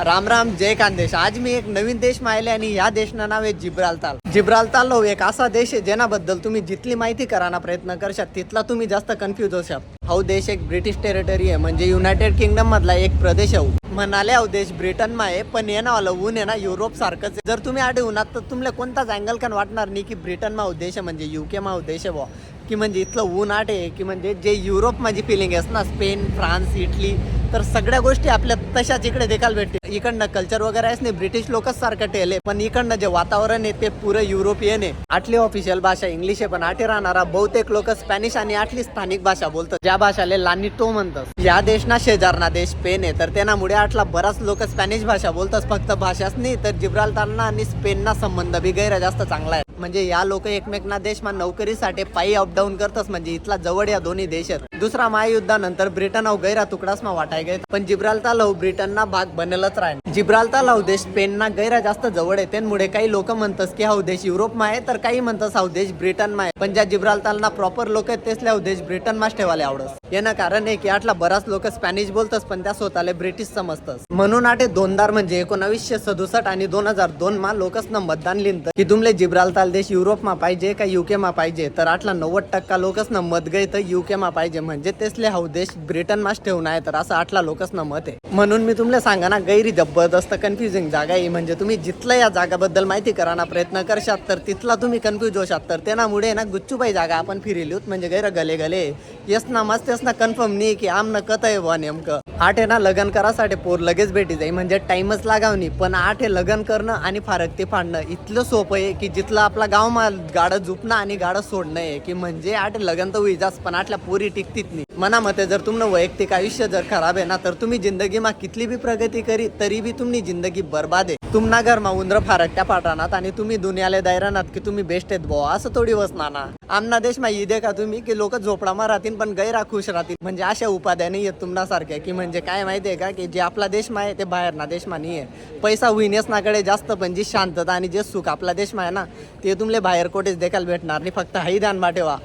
राम राम जय खानदेश आज मी एक नवीन देश माहिले आणि या देशनं नाव आहे जिब्राल्ताल. जिब्राल्ताल हो एक असा देश आहे ज्याबद्दल तुम्ही जितली माहिती कराना प्रयत्न करशात तिथला तुम्ही जास्त कन्फ्युज होशात हा हो देश एक ब्रिटिश टेरिटरी आहे म्हणजे युनायटेड किंगडम मधला एक प्रदेश आहे हो. म्हणाले हा हो देश ब्रिटन मा आहे पण येणं आलं ऊन आहे ना युरोप सारखंच आहे. जर तुम्ही आडे उन्हात तर तुम्हाला कोणताच अँगल कन वाटणार नाही की ब्रिटन मा उद्देश आहे म्हणजे युके मा उद्देश आहे बॉ की म्हणजे इथलं ऊन आठ आहे की म्हणजे जे युरोप माझी फिलिंग आहे ना स्पेन फ्रान्स इटली तर सगळ्या गोष्टी आपल्या तशाच इकडे देखायला भेटते इकडनं कल्चर वगैरे आहेच नाही ब्रिटिश लोकच सारखं टेले. पण इकडनं जे वातावरण आहे ते पुरं युरोपियन आहे. आठली ऑफिशियल भाषा इंग्लिश आहे पण आठी राहणारा बहुतेक लोक स्पॅनिश आणि आठली स्थानिक भाषा बोलतात. ज्या भाषाला लानी तो म्हणतात. या देश ना शेजारना देश स्पेन आहे तर त्यामुळे आठला बराच लोक स्पॅनिश भाषा बोलतात. फक्त भाषाच नाही तर जिब्राल्तारना आणि स्पेनना संबंध बी गैर जास्त चांगला आहे. म्हणजे या लोक एकमेकना देश मा नोकरीसाठी पायी अपडाऊन करतात म्हणजे इथला जवळ या दोन्ही देश आहेत दुसरा महायुद्धानंतर ब्रिटन हा गैरा मा वाटाय गए पण जिब्राल्ता लव ब्रिटनना भाग बनलच राहील जिब्राल्ता लव देश स्पेनना गैरा जास्त जवळ आहे त्यामुळे काही लोक म्हणतात की हा देश युरोप मा आहे तर काही म्हणतात हा देश ब्रिटन मा आहे. पण ज्या जिब्राल्तारना प्रॉपर लोक आहेत तेच हा देश ब्रिटन ठेवायला ठेवाले आवडत यानं कारण आहे की आठला बराच लोक स्पॅनिश बोलतस पण त्या स्वतःला ब्रिटिश समजतस. म्हणून आठे दोनदार म्हणजे एकोणावीसशे सदुसष्ट आणि दोन हजार दोन मा लोकसनं मतदान लिहिलं की तुमले जिब्राल्ताल देश युरोप मा पाहिजे का युके मा पाहिजे? तर आठला नव्वद टक्का लोकसनं मत गई तर युके मा पाहिजे. म्हणजे तेसले हउदेश ब्रिटन मास ठेवून आहे तर असं आठला लोकसनं मत आहे. म्हणून मी तुम्हाला सांगा ना गैरी जबरदस्त कन्फ्युजिंग जागा आहे. म्हणजे तुम्ही जिथल्या या जागाबद्दल माहिती कराना प्रयत्न करशात तर तिथला तुम्ही कन्फ्युज होशात. तर त्यामुळे ना गुच्चूबाई जागा आपण फिरिलीत म्हणजे गैर गले गले येस ना मस्त येस ना कन्फर्म नाही की आम न कत आहे बुवा नेमकं. आठ आहे ना लग्न करासाठी पोर लगेच भेटी जाई म्हणजे टाइमच लागावनी. पण आठ हे लग्न करणं आणि फारक ते फाडणं इतलं सोपं आहे की जिथलं आपला गाव मा गाडं झुपणं आणि गाडं सोडणं आहे. की म्हणजे आठ लग्न तर होईजाच पण आठल्या पोरी टिकते नाही. मना मते जर तुमनं वैयक्तिक आयुष्य जर खराब आहे ना तर तुम्ही जिंदगीमा कितली बी प्रगती करी तरी बी तुमनी जिंदगी बर्बाद आहे. तुमना घरमा उंदर फारकट्या पाठानात आणि तुम्ही दुनियाले दैरानात की तुम्ही बेस्ट आहेत भाऊ असं थोडी वसणार ना आमना देश मा दे का तुम्ही की लोक झोपडामा राहतील पण गैरा खुश राहतील म्हणजे अशा उपाध्या नाही आहेत तुमना सारख्या की म्हणजे काय माहितीये का की जे आपला देश मा आहे ते बाहेर ना देश मा नाही आहे पैसा होईनेच नाकडे जास्त पण जी शांतता आणि जे सुख आपला देश मा आहे ना ते तुमले बाहेर कोठेच देखायला भेटणार नाही फक्त हाही ध्यान मा ठेवा.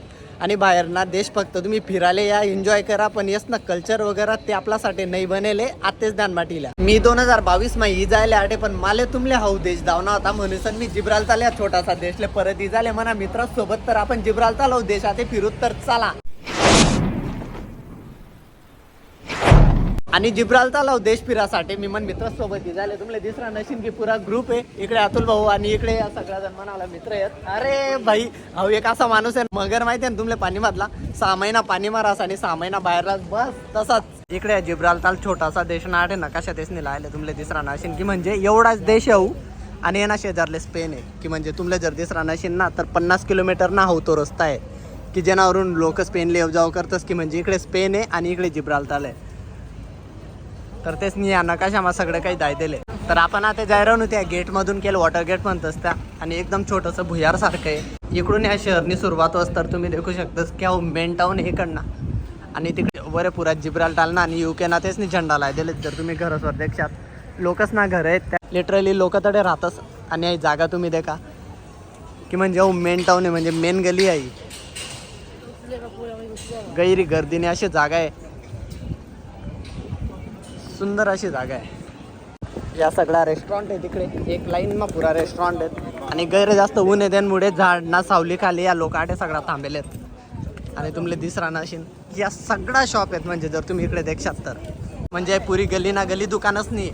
आणि बाहेर ना देश फक्त तुम्ही फिरायला या एन्जॉय करा पण येस ना कल्चर वगैरे ते आपल्यासाठी नाही बनेले आतेच दान माटीला. मी दोन हजार बावीस मा ही जायला आटे पण माले तुमले हाऊ देश धावना होता म्हणून मी जिब्राल्तार छोटासा देशले परत ही झाले म्हणा मित्रांसोबत तर आपण जिब्राल चालव हो देशात फिरूत तर चला. आणि जिब्राल्तार लाव देश फिरासाठी मी मन मित्रासोबत झाले तुमले दिसरा नशीन की पुरा ग्रुप आहे. इकडे अतुल भाऊ आणि इकडे या सगळ्या जण म्हणाला मित्र आहेत. अरे भाई अहो एक असा माणूस आहे. मगर माहिती आहे ना तुमले पाणी मारला सहा महिना पाणी मारास आणि सहा महिना बाहेर राहस बस तसाच. इकडे जिब्राल्तार छोटासा देश ना आहे नकाशा देशने लायले तुमले तिसरा नशीन की म्हणजे एवढाच देश आहे हो. आणि हे शेजारले स्पेन आहे की म्हणजे तुमले जर तिसरा नशीन ना तर पन्नास किलोमीटर ना हो तो रस्ता आहे. की जेणावरून लोक स्पेनले येऊ जाऊ करतस की म्हणजे इकडे स्पेन आहे आणि इकडे जिब्राल्तार आहे. तर तेच नाही या नकाशामा सगळं काही दाय दिले तर आपण आता जायरा त्या गेट मधून केलं वॉटर गेट म्हणतस त्या. आणि एकदम छोटंसं भुयार सारखं आहे. इकडून या शहरनी सुरुवात होस तर तुम्ही देखू शकतास की हा मेन टाऊन हे कडनं आणि तिकडे वरे पुरात जिब्राल टालना आणि युके ना तेच नाही झेंडा लाय दिले जर तुम्ही घरसवर देखशात. लोकच ना घर आहेत. त्या लिटरली लोक तडे राहतच आणि जागा तुम्ही देखा. की म्हणजे हो मेन टाऊन आहे म्हणजे मेन गली आहे. गैरी गर्दीने अशी जागा आहे. सुंदर अशी जागा आहे. या सगळ्या रेस्टॉरंट आहे तिकडे. एक लाईन मग पुरा रेस्टॉरंट आहेत. आणि गैर जास्त ऊन आहे त्यामुळे झाड ना सावली खाली या लोकाटे सगळा थांबेले आहेत. आणि तुमले दिसरा नाशीन. या सगळ्या शॉप आहेत म्हणजे जर तुम्ही इकडे देखशात तर. म्हणजे पुरी गली ना गली दुकानच नाही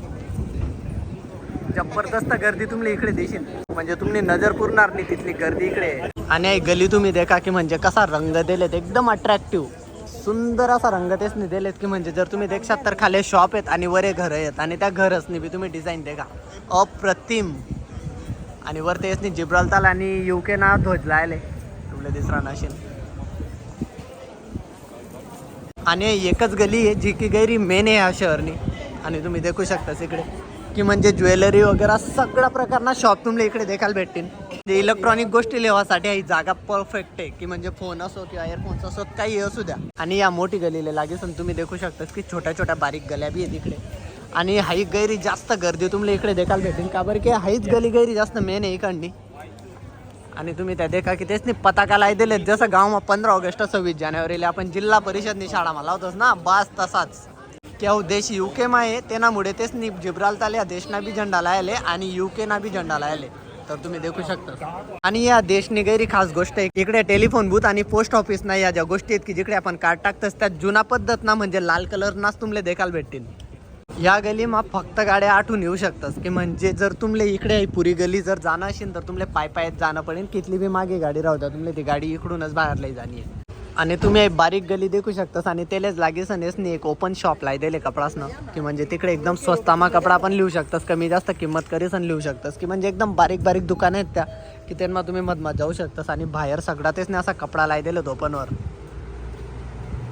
जबरदस्त गर्दी तुम्ही इकडे देशील म्हणजे तुम्ही नजर पुरणार नाही तिथली गर्दी इकडे. आणि गली तुम्ही देखा की म्हणजे कसा रंग दिलेत. एकदम अट्रॅक्टिव्ह सुंदर असा रंग तेच दिलेत की म्हणजे जर तुम्ही देखात तर खाली शॉप आहेत आणि वरे घर आहेत आणि त्या घरच बी तुम्ही डिझाईन देखा. अप्रतिम. आणि वर तेच नाही जिब्राल्तार आणि युके ना ध्वज लायले तुमले दिसरा नाशिन. आणि एकच गली आहे जी की गैरी मेन आहे ह्या शहरनी. आणि तुम्ही देखू शकता इकडे. की म्हणजे ज्वेलरी वगैरे सगळ्या प्रकारना शॉप तुम्हाला इकडे देखायला भेटतील. ते इलेक्ट्रॉनिक गोष्टी लेवासाठी ही जागा परफेक्ट आहे. की म्हणजे फोन असो किंवा एअरफोन्स असो काही असू द्या. आणि या मोठी गलीला लागेल तुम्ही देखू शकता की छोट्या छोट्या बारीक गल्या बी आहेत इकडे. आणि हाई गैरी जास्त गर्दी तुम्हाला इकडे देखायला भेटेल का बरं की हाईच गली गैरी जास्त मेन आहे इकडनी. आणि तुम्ही त्या देखा की तेच नाही पताका लाई दिले जसं गावमा पंधरा ऑगस्ट सव्वीस जानेवारीला आपण जिल्हा परिषदनी शाळा मला लावतोच ना? बास तसाच. की देश युके मा आहे? तेनामुळे तेच जिब्राल जिब्राल्तार या देशना बी झेंडा लायले आणि युके ना बी झेंडा लायले. तर तुम्ही देखू शकता. आणि या देशनी गैरी खास गोष्ट आहे इकडे टेलिफोन बूथ आणि पोस्ट ऑफिस ना या ज्या गोष्टी आहेत की जिकडे आपण कार्ड टाकतस त्या जुना पद्धत ना म्हणजे लाल कलर नाच तुमले देखाल भेटतील. या गली मग फक्त गाड्या आठवून येऊ शकतात की म्हणजे जर तुमले इकडे पुरी गली जर जाणं असेल तर तुमले पाय पायत जाणं पडेल. कितली बी मागे गाडी राहू द्या तुमले ती गाडी इकडूनच बाहेरला जाणी आहे आणि तुम्ही एक बारीक गली देखू शकतास आणि त्यालाच लागेस नाही एक ओपन शॉप लाई दिले कपडासनं. की म्हणजे तिकडे एकदम स्वस्तामा कपडा पण लिहू शकतास कमी जास्त किंमत करीस आणि लिहू शकतास. की म्हणजे एकदम बारीक बारीक दुकानं आहेत त्या की त्यांना तुम्ही मधमात जाऊ शकतास आणि बाहेर सगळा तेच नाही असा कपडा लाई दिलेत ओपनवर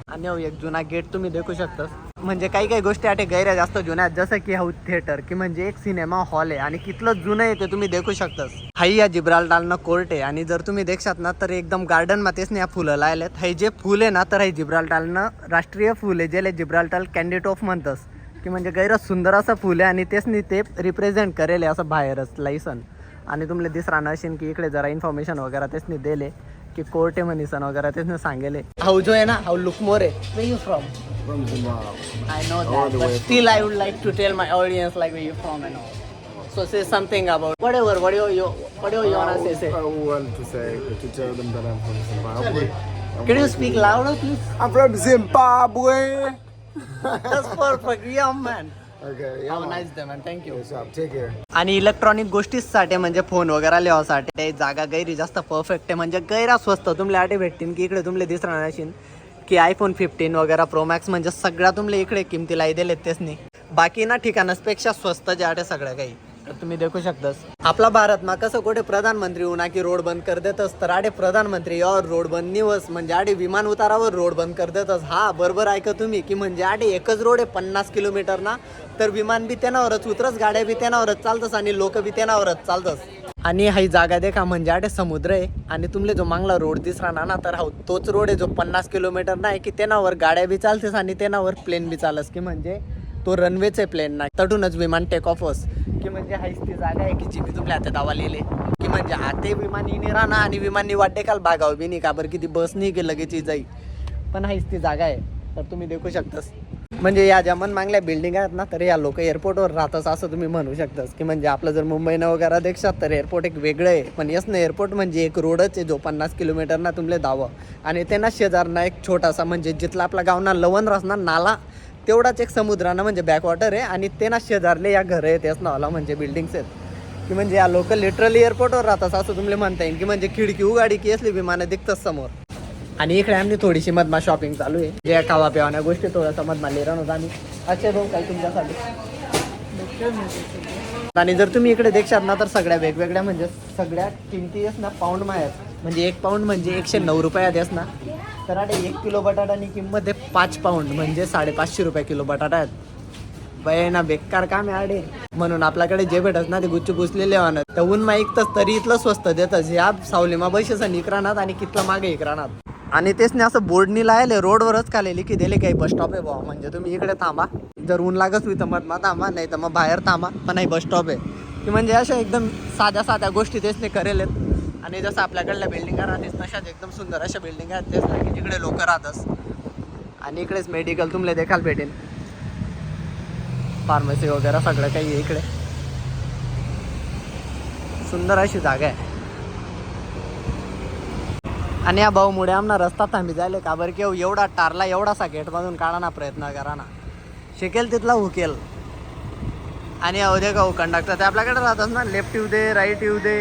आणि एक जुना गेट तुम्ही देखू शकतास. म्हणजे काही काही गोष्टी आटे गैऱ्या जास्त जुन्या आहेत जसं की हाऊ थिएटर की म्हणजे एक सिनेमा हॉल आहे आणि कितलं जुनं आहे ते तुम्ही देखू शकतास. हाई या जिब्राल्टारनं कोर्ट आहे आणि जर तुम्ही देखशात ना तर एकदम गार्डन मातेच या फुलं लायलेत. हे जे फुल आहे ना तर हे जिब्राल्टालनं राष्ट्रीय फुल आहे ज्याला जिब्राल्टाल कॅन्डिडेट ऑफ म्हणतस. की म्हणजे गैरच सुंदर असं फुल आहे आणि तेच नी ते रिप्रेझेंट करेल आहे असं बाहेरच लायसन आणि तुमले दिसरा नशीन की इकडे जरा इन्फॉर्मेशन वगैरे तेच नी दिले. की कोर्ट आहे म्हणीसन वगैरे तेच नाही सांगेले हाऊ जो आहे ना हाऊ लुक मोर आहे where you from From Zimbabwe. I know All that, the but way still I would like to tell my audience like where you from and all. So say something about whatever, what do you, what do you wanna say? Say. I want to say to tell them that I'm from Zimbabwe. Can you speak louder, please? I'm from Zimbabwe. That's perfect, yeah, man. आणि electronic गोष्टीसाठी म्हणजे phone वगैरे लिहासाठी ते जागा गैरी जास्त perfect आहे. म्हणजे गैरा स्वस्त. तुमले आटे भेटतील की इकडे तुमले दिसणार नशील की आयफोन फिफ्टीन वगैरे प्रो मॅक्स म्हणजे सगळ्या तुमले इकडे किमतीला दिलेत तेच नाही. बाकी ना ठिकाणापेक्षा स्वस्त जे आटे सगळ्या काही. तुम्ही देखू शकतास. आपला भारत मा कसं कुठे प्रधानमंत्री होऊन की रोड बंद कर देतस तर आडे प्रधानमंत्री यावर रोड बंद निवस म्हणजे आडे विमान उतारावर रोड बंद कर देतस. हा बरोबर ऐका तुम्ही की म्हणजे आडे एकच रोड आहे पन्नास किलोमीटर ना तर विमान बी त्यानावरच उतरस गाड्या बी त्यानावरच चालतस आणि लोक बी त्यानावरच चालतस. आणि हाही जागा देखा म्हणजे आडे समुद्र आहे आणि तुमले जो मांगला रोड दिसरा ना ना तर हा तोच रोड आहे जो पन्नास किलोमीटर नाही की त्यानावर गाड्या बी चालतेस आणि त्यानावर प्लेन बी चालस की म्हणजे तो रनवेचे प्लेन नाही. तटूनच विमान टेक ऑफ होस. की म्हणजे हाईच ती जागा आहे की जी मी तुमल्या हातात दावा लिहिले की म्हणजे आते विमान येणे राहणार आणि विमाननी वाटते काल बागाव बी नाही. का बरं की ती बस नाही की लगेच ही जाई. पण हाईच ती जागा आहे. तर तुम्ही देखू शकतास. म्हणजे या ज्या मन मागल्या बिल्डिंग आहेत ना तर या लोक एअरपोर्टवर राहतच असं तुम्ही म्हणू शकतास. की म्हणजे आपलं जर मुंबईनं वगैरे देशात तर एअरपोर्ट एक वेगळं आहे. पण येस ना एअरपोर्ट म्हणजे एक रोडच आहे जो पन्नास किलोमीटर ना तुमले दावं आणि ते ना शेजारना एक छोटासा म्हणजे जिथला आपला गावना लवण रास नाला तेवढाच एक समुद्रानं म्हणजे बॅकवॉटर आहे आणि ते ना शेजारले या घर आहेत याच नावाला म्हणजे बिल्डिंग्स आहेत. की म्हणजे या लोक लिटरली एअरपोर्टवर राहतात असं तुमले म्हणता येईल. की म्हणजे खिडकी उगाडी की असली विमानं दिखतात समोर. आणि इकडे आम्ही थोडीशी मधमा शॉपिंग चालू आहे. जे खावा पिवाण्या गोष्टी थोडासा मधमा लिरण होता आम्ही. असे भाऊ काही तुमच्यासाठी? आणि जर तुम्ही इकडे देखशात ना तर सगळ्या वेगवेगळ्या म्हणजे सगळ्या किमती आहेत ना पाऊंड मायात म्हणजे एक पाऊंड म्हणजे एकशे नऊ रुपयात आहेस ना. तर आता एक किलो बटाटानी किंमत आहे पाच पाऊंड म्हणजे साडेपाचशे रुपये किलो बटाटा आहेत. बये ना बेकार काम आहे आडे म्हणून आपल्याकडे जे भेटत ना ते गुच्छ पुसलेले वाहन तर ऊन मा ऐकतच तरी इथलं स्वस्त देतच. या सावलीमा पैशाचं निकरानात आणि कितलं मागे इकरानात आणि तेच नाही असं बोर्डनी लायले रोडवरच कालेली की दिले काही बस स्टॉप आहे बाबा म्हणजे तुम्ही इकडे थांबा. जर ऊन लागत होई तर मग मग थांबा नाही तर मग बाहेर थांबा पण नाही बस स्टॉप आहे. की म्हणजे अशा एकदम साध्या साध्या गोष्टी तेच नाही करेल आहेत आणि जसं आपल्याकडल्या बिल्डिंगा राहतेस तशाच एकदम सुंदर अशा बिल्डिंग आहेत तेच नाही की जिकडे लोक राहतस. आणि इकडेच मेडिकल तुमले देखाल भेटेल. फार्मसी वगैरे सगळं काही आहे इकडे. सुंदर अशी जागा आहे. आणि या भाऊ मुळे आमना रस्ता थांबी जायला का बरं? की एवढा टारला एवढासा गेटमधून काढाना प्रयत्न करा ना शिकेल तिथला हुकेल. आणि अहो दे का हो कंडक्टर ते आपल्याकडे राहतात ना लेफ्ट येऊ दे राईट येऊ दे.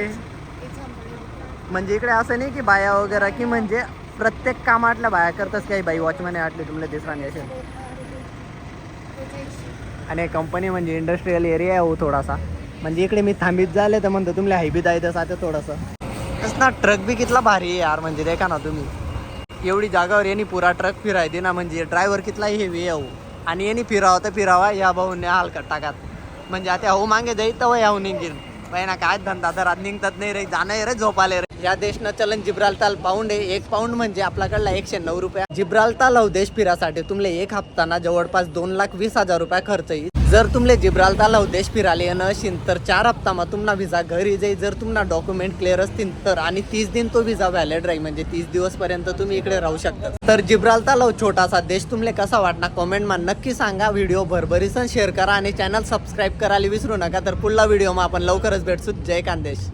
म्हणजे इकडे असं नाही की बाया वगैरे की म्हणजे प्रत्येक कामातल्या बाया करतच काही बाई वॉचमॅन आटली तुम्हाला दिसरा नाही असेल. आणि कंपनी म्हणजे इंडस्ट्रीयल एरिया आहे हो थोडासा. म्हणजे इकडे मी थांबीत झाले तर म्हणतो तुम्हाला हायबी जायचं साथे थोडंसं. ना ट्रक बी कितला भारी आहे यार म्हणजे देखा ना तुम्ही. एवढी जागावर यांनी पुरा ट्रक फिरायते ना म्हणजे ड्रायव्हर कितलाही हेवी येऊ हो. आणि यांनी फिरावं तर फिरावा या भाऊने हलकट टाकात म्हणजे आता हो मागे जाईल तर हो याहू निघेल बाई ना काय धंदा तर आज निघतात नाही रे जाणं रे झोपाले रे. या देशनं चलन जिब्राल्ताल पाऊंड आहे एक पाऊंड म्हणजे आपल्याकडला एकशे नऊ रुपया. जिब्राल्ताल हो देश फिरासाठी तुमले एक हप्ताना जवळपास दोन लाख वीस हजार रुपये खर्च येईल. जर तुमले जिब्राल्ताला देश फिराले येणं असेल तर चार हप्तामा तुम्हाला व्हिसा घरी जाई. जर तुम्हाला डॉक्युमेंट क्लिअर असतील तर आणि तीस दिन तो व्हिसा व्हॅलिड राहील. म्हणजे तीस दिवसपर्यंत तुम्ही इकडे राहू शकता. तर जिब्राल्ताला हो छोटासा देश तुमले कसा वाटणार कमेंटमा नक्की सांगा. व्हिडिओ भरभरीसन शेअर करा आणि चॅनल सबस्क्राईब करायला विसरू नका. तर पुढला व्हिडिओमा आपण लवकरच भेटसू. जय कांदेश.